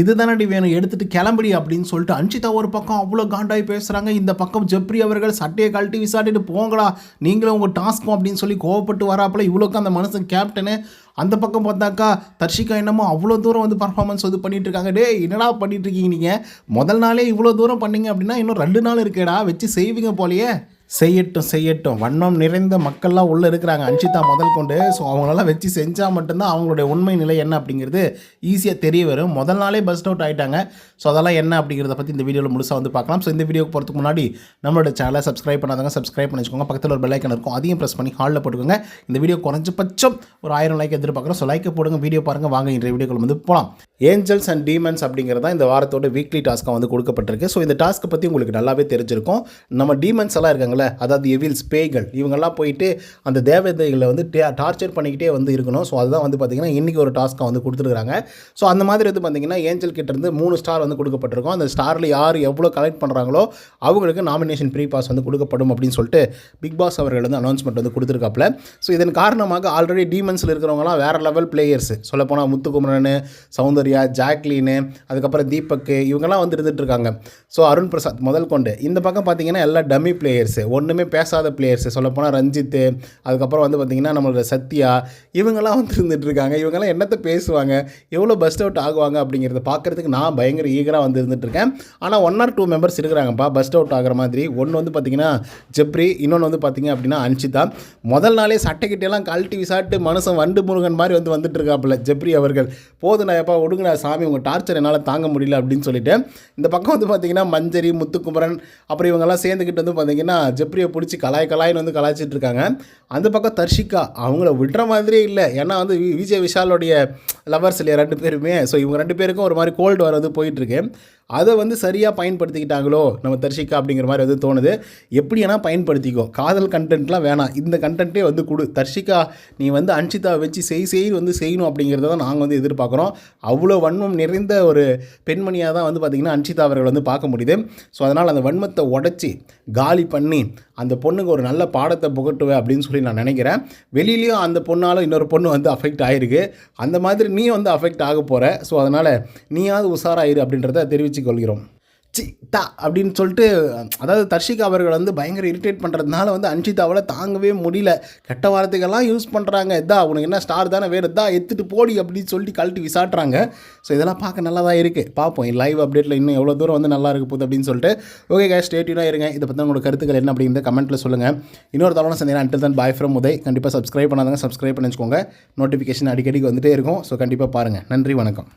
இது தானடி வேணும் எடுத்துட்டு கிளம்புடி அப்படின்னு சொல்லிட்டு அன்ஷிதா ஒரு பக்கம் அவ்வளோ காண்டாகி பேசுகிறாங்க இந்த பக்கம் ஜெப்ரி அவர்கள் சட்டையை கழட்டி விசாட்டிட்டு போங்கடா நீங்களும் உங்கள் டாஸ்க்கும் அப்படின்னு சொல்லி கோவப்பட்டு வராப்புல இவ்வளோக்கு அந்த மனுஷன் கேப்டனு. அந்த பக்கம் பார்த்தாக்கா தர்ஷிகா என்னமோ அவ்வளோ தூரம் வந்து பர்ஃபார்மன்ஸ் வந்து பண்ணிட்டு இருக்காங்க. டே என்னடா பண்ணிட்டு இருக்கீங்க நீங்கள் முதல் நாளே இவ்வளோ தூரம் பண்ணீங்க அப்படின்னா இன்னும் ரெண்டு நாள் இருக்கேடா வச்சு செய்வீங்க போலயே. செய்யட்டும் செய்யட்டும். வண்ணம் நிறைந்த மக்கள்லாம் உள்ளே இருக்கிறாங்க. அன்ஷிதா முதல் கொண்டு. ஸோ அவங்களெல்லாம் வச்சு செஞ்சால் மட்டும்தான் அவங்களுடைய உண்மை நிலை என்ன அப்படிங்கிறது ஈஸியாக தெரிய வரும். முதல் நாளே பஸ்ட் அவுட் ஆகிட்டாங்க ஸோ அதெல்லாம் என்ன அப்படிங்கிறத பற்றி இந்த வீடியோவில் முழுசாக வந்து பார்க்கலாம். ஸோ இந்த வீடியோக்கு போகிறதுக்கு முன்னாடி நம்மளோட சேனலை சப்ஸ்கிரைப் பண்ணாதவங்க சப்ஸ்கிரைப் பண்ணி வச்சுக்கோங்க பக்கத்தில் ஒரு பெல்லைக்கன் இருக்கும். அதையும் ப்ரெஸ் பண்ணி ஹாலில் போட்டுக்கோங்க. இந்த வீடியோ குறைஞ்சபட்சம் ஒரு ஆயிரம் லைக் எதிர்பார்க்குறோம். ஸோ லைக்கை போடுங்க வீடியோ பாருங்கள் வாங்க இன்றைய வீடியோக்குள்ள வந்து போகலாம் ஏஞ்சல்ஸ் அண்ட் டீமன்ஸ் அப்படிங்கிறது தான் இந்த வாரத்தோட வீக்லி டாஸ்க்காக வந்து கொடுக்கப்பட்டிருக்கு. ஸோ இந்த டாஸ்க்கை பற்றி உங்களுக்கு நல்லாவே தெரிஞ்சிருக்கும். நம்ம டீமன்ஸ் எல்லாம் இருக்காங்களே அதாவது எவில்ஸ் பேய்கள் இவங்கெல்லாம் போயிட்டு அந்த தேவதைகளை வந்து டார்ச்சர் பண்ணிக்கிட்டே வந்து இருக்கணும். ஸோ அதுதான் வந்து பார்த்திங்கன்னா இன்றைக்கி ஒரு டாஸ்க்காக வந்து கொடுத்துருக்காங்க ஸோ அந்த மாதிரி வந்து பார்த்திங்கன்னா ஏஞ்சல் கிட்ட இருந்து மூணு ஸ்டார் வந்து கொடுக்கப்பட்டிருக்கும். அந்த ஸ்டாரில் யார் எவ்வளோ கலெக்ட் பண்ணுறாங்களோ அவங்களுக்கு நாமினேஷன் ப்ரீ பாஸ் வந்து கொடுக்கப்படும் அப்படின்னு சொல்லிட்டு பிக் பாஸ் அவர்கள் வந்து அனௌன்ஸ்மெண்ட் வந்து கொடுத்துருக்காப்புல. ஸோ இதன் காரணமாக ஆல்ரெடி டீமன்ஸில் இருக்கிறவங்களாம் வேறு லெவல் பிளேயர்ஸ் சொல்லப்போனால் முத்துக்குமரன் சௌந்தர்யா ஜாக்லீனு அதுக்கப்புறம் தீபக் இவங்கெல்லாம் வந்து இருந்துட்டு இருக்காங்க ஸோ அருண் பிரசாத் முதல் கொண்டு. இந்த பக்கம் பார்த்தீங்கன்னா எல்லா டம்மி பிளேயர்ஸு ஒன்றுமே பேசாத பிளேயர்ஸு சொல்லப்போனால் ரஞ்சித்து அதுக்கப்புறம் வந்து பார்த்திங்கன்னா நம்மளோட சத்யா இவங்கெல்லாம் வந்து இருந்துகிட்ருக்காங்க இவங்கெல்லாம் என்னத்தை பேசுவாங்க? எவ்வளோ பஸ்ட் அவுட் ஆகுவாங்க அப்படிங்கிறத பார்க்குறதுக்கு நான் பயங்கர ஈகராக வந்து இருந்துட்டு இருக்கேன் ஆனால் ஒன் ஆர் டூ மெம்பர்ஸ் இருக்கிறாங்கப்பா. பஸ்ட் அவுட் ஆகிற மாதிரி. ஒன்று வந்து பார்த்திங்கன்னா ஜெப்ரி இன்னொன்று வந்து பார்த்திங்க அப்படின்னா அன்ஷிதா. முதல் நாளே சட்டைக்கிட்டெல்லாம் கழட்டி விசாட்டு மனுஷன் வண்டு முருகன் மாதிரி வந்து வந்துட்டு இருக்காப்புல ஜெப்ரி அவர்கள். போதும் நான் எப்பா ஒடுங்கடா சாமி உங்கள் டார்ச்சர் என்னால் தாங்க முடியல அப்படின்னு சொல்லிட்டு இந்த பக்கம் வந்து பார்த்தீங்கன்னா மஞ்சரி முத்துக்குமரன் அப்புறம் இவங்கெல்லாம் சேர்ந்துக்கிட்டு வந்து பார்த்தீங்கன்னா ஜெப்ரியை பிடிச்சி கலாய் கலாயின்னு வந்து கலாய்ச்சிட்டு இருக்காங்க. அந்த பக்கம் தர்ஷிகா அவங்கள விடுற மாதிரியே இல்லை. ஏன்னா வந்து வி- விஜய் விஷாலோடைய லவர்ஸ் இல்லையா ரெண்டு பேருமே? ஸோ இவங்க ரெண்டு பேருக்கும் ஒரு மாதிரி கோல்டு வர வந்து போயிட்டுருக்கு. அதை வந்து சரியாக பயன்படுத்திக்கிட்டாங்களோ நம்ம தர்ஷிகா அப்படிங்கிற மாதிரி வந்து தோணுது. எப்படி பயன்படுத்திக்கோ. காதல் கண்டென்ட்லாம் வேணாம். இந்த கண்டென்ட்டே வந்து கொடு. தர்ஷிகா நீ வந்து அன்ஷிதா வச்சு செய் செய் வந்து செய்யணும் அப்படிங்கிறத தான் நாங்கள் வந்து எதிர்பார்க்குறோம். அவ்வளோ வன்மம் நிறைந்த ஒரு பெண்மணியாக தான் வந்து பார்த்திங்கன்னா அன்ஷிதா அவர்கள் வந்து பார்க்க முடியுது. ஸோ அதனால் அந்த வன்மத்தை உடச்சி காலி பண்ணி அந்த பொண்ணுக்கு ஒரு நல்ல பாடத்தை புகட்டுவேன் அப்படின்னு சொல்லி நான் நினைக்கிறேன். வெளியிலையும் அந்த பொண்ணால் இன்னொரு பொண்ணு வந்து அஃபெக்ட் ஆகிருக்கு அந்த மாதிரி நீ வந்து அஃபெக்ட் ஆக போகிற ஸோ அதனால் நீயாவது உஷாராயிரு அப்படின்றத தெரிவித்துக் கொள்கிறோம். சி தா அப்படின்னு சொல்லிட்டு அதாவது தர்ஷிகா அவர்கள் வந்து பயங்கர இரிட்டேட் பண்ணுறதுனால வந்து அன்ஷிதாவில் தாங்கவே முடியல. கெட்ட வார்த்தைகள்லாம் யூஸ் பண்ணுறாங்க இதா உனக்கு என்ன ஸ்டார் தானே வேறு இதா எடுத்துட்டு போடி அப்படின்னு சொல்லிட்டு கழட்டி விசாட்டுறாங்க. ஸோ இதெல்லாம் பார்க்க நல்லா தான் இருக்குது பார்ப்போம் லைவ் அப்டேட்டில் இன்னும் எவ்வளோ தூரம் வந்து நல்லா இருக்க போகுது அப்படின்னு சொல்லிட்டு. ஓகே கே ஸ்டேட்டியூனாக இருங்க. இதை பற்றி உங்களோட கருத்துக்கள் என்ன அப்படிங்கிறத கமெண்ட்டில் சொல்லுங்கள் இன்னொரு தவணை சந்தேகம் அன்டில் தான் பாய் ஃப்ரம் உதய் கண்டிப்பாக சப்ஸ்கிரைப் பண்ணாதாங்க சப்ஸ்கிரைப் பண்ணி வச்சுக்கோங்க. நோட்டிஃபிகேஷன் அடிக்கடிக்கு வந்துட்டே இருக்கும். ஸோ கண்டிப்பாக பாருங்கள் நன்றி வணக்கம்.